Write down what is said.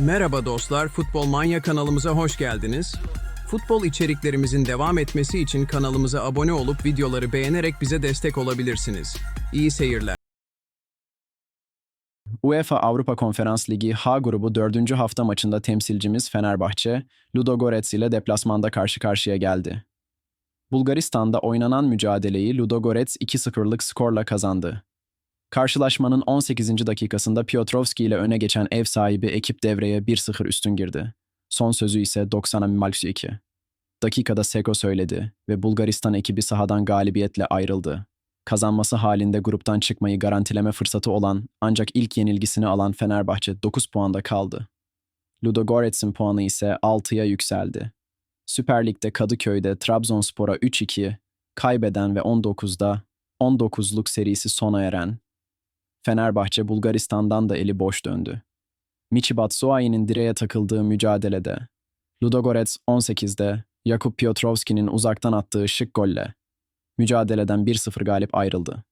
Merhaba dostlar, Futbol Manya kanalımıza hoş geldiniz. Futbol içeriklerimizin devam etmesi için kanalımıza abone olup videoları beğenerek bize destek olabilirsiniz. İyi seyirler. UEFA Avrupa Konferans Ligi H grubu 4. hafta maçında temsilcimiz Fenerbahçe, Ludogorets ile deplasmanda karşı karşıya geldi. Bulgaristan'da oynanan mücadeleyi Ludogorets 2-0'lık skorla kazandı. Karşılaşmanın 18. dakikasında Piotrowski ile öne geçen ev sahibi ekip devreye 1-0 üstün girdi. Son sözü ise 90'a Malksi 2. Dakikada Seko söyledi ve Bulgaristan ekibi sahadan galibiyetle ayrıldı. Kazanması halinde gruptan çıkmayı garantileme fırsatı olan ancak ilk yenilgisini alan Fenerbahçe 9 puanda kaldı. Ludogorets'in puanı ise 6'ya yükseldi. Süper Lig'de Kadıköy'de Trabzonspor'a 3-2 kaybeden ve 19'da 19'luk serisi sona eren Fenerbahçe Bulgaristan'dan da eli boş döndü. Michi Batshuayi'nin direğe takıldığı mücadelede Ludogorets 18'de Jakub Piotrowski'nin uzaktan attığı şık golle mücadeleden 1-0 galip ayrıldı.